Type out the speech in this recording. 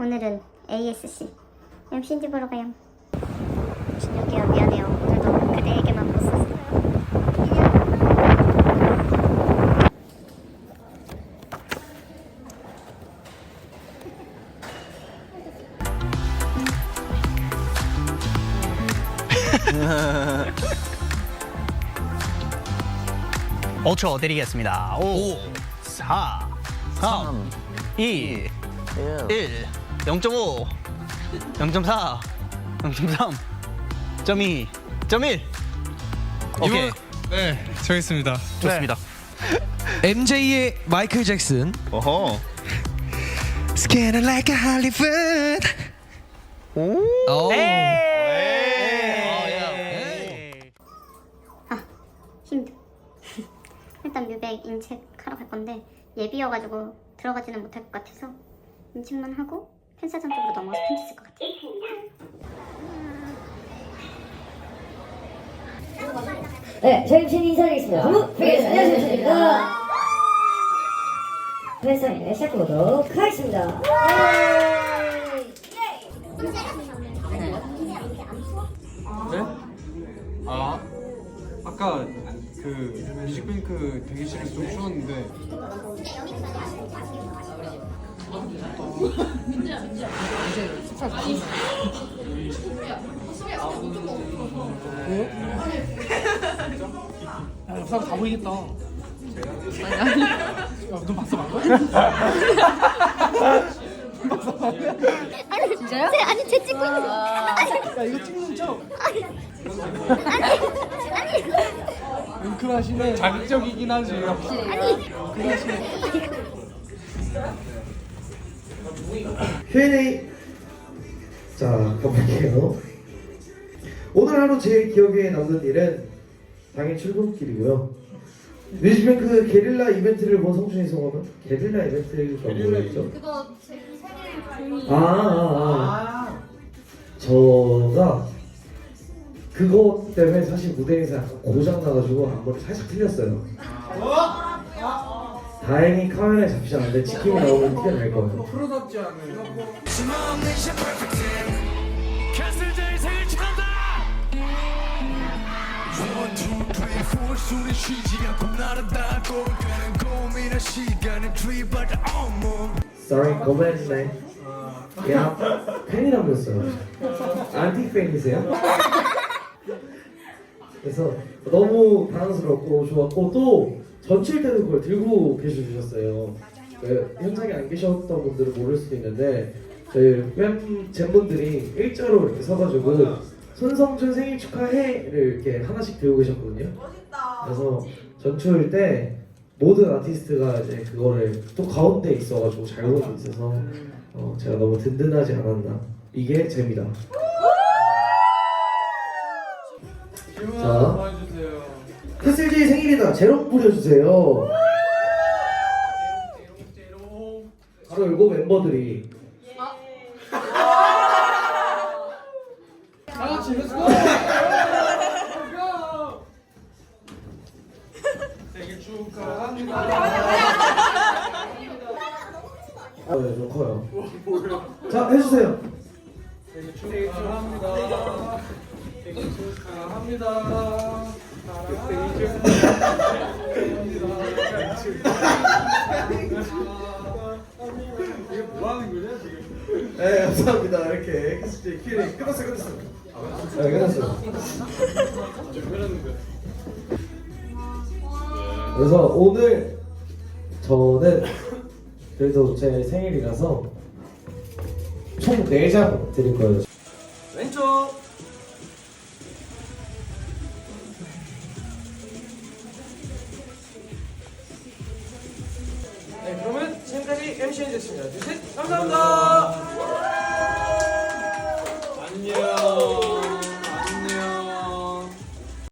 오늘은 ASC MC인지 보러 가요. 진혁이야 미안해요. 오늘도 그대에게만 못 썼어요. 오초 드리겠습니다. 5, 4, 3, 2, 1, 0.5, 0.4, 0.3, 0.2, 0.1. 오케이, 네, 정했습니다. 좋습니다. MJ의 마이클 잭슨. 어허. Scanning like a Hollywood. 오. 에이. 아 힘들. 일단 뮤백 인책 하러 갈 건데 예비여가지고 들어가지는 못할 것 같아서 인책만 하고 팬사장 쪽으로 넘어가서 팬티 쓸것 같아요. 네, 저희 MC는 인사드리겠습니다. 안녕하세요, MC입니다. 프레스타임에 시작해보도록 하겠습니다. 네? 아 아까 그 뮤직뱅크 대기실에서 좀 추웠는데 영상 다 보이겠다. 아니 아니. 야, 너 봤어 방금? 아니 진짜요? 제, 아니 제 찍고 있는 야 이거 찍는 척. 뭉클하시네. 자극적이긴 하지 Q&A 자 가볼게요 오늘 하루 제일 기억에 남는 일은 당일 출근길이고요 뮤직뱅크 게릴라 이벤트를 본 성준이 성함은? 게릴라 이벤트가 뭐였죠? 그거 제 생일 종이 아, 아, 아. 저가 그거 때문에 사실 무대에서 약간 고장 나가지고 안무를 살짝 틀렸어요. 다행히 카메라에 잡히지 않는데 지킴이 나오면 티가 날 거예요. 프로답지 않은. Sorry, 고맙네. 야, 팬이라면서요. 안티 팬이세요? 그래서 너무 당황스럽고 좋았고 또 전칠 때도 그걸 들고 계셔주셨어요. 그 현장에 안 계셨던 분들은 모를 수도 있는데 저희 팬분들이 일자로 이렇게 서가지고 손성준 생일 축하해를 이렇게 하나씩 들고 계셨거든요. 그래서 전출 때 모든 아티스트가 이제 그거를 또 가운데 있어가지고 잘 보고 있어서 어, 제가 너무 든든하지 않았나 이게 재미다. 생일이다. 제로 뿌려주세요. 바로 이거 멤버들이 다 같이 렛츠 고. 생일 축하합니다 아, 네, 좀 커요. 자, 해주세요. 생일 축하합니다 생일 축하합니다 이게 뭐 하는 거냐 지금 네, 감사합니다. 이렇게 캐슬제이 Q&A 끝났어, 끝났어. 네, 끝났어. 그래서 오늘 저는 그래도 제 생일이라서 총 4장 드릴 거예요. 왼쪽. MC 해주셨습니다. 둘, 셋, 감사합니다.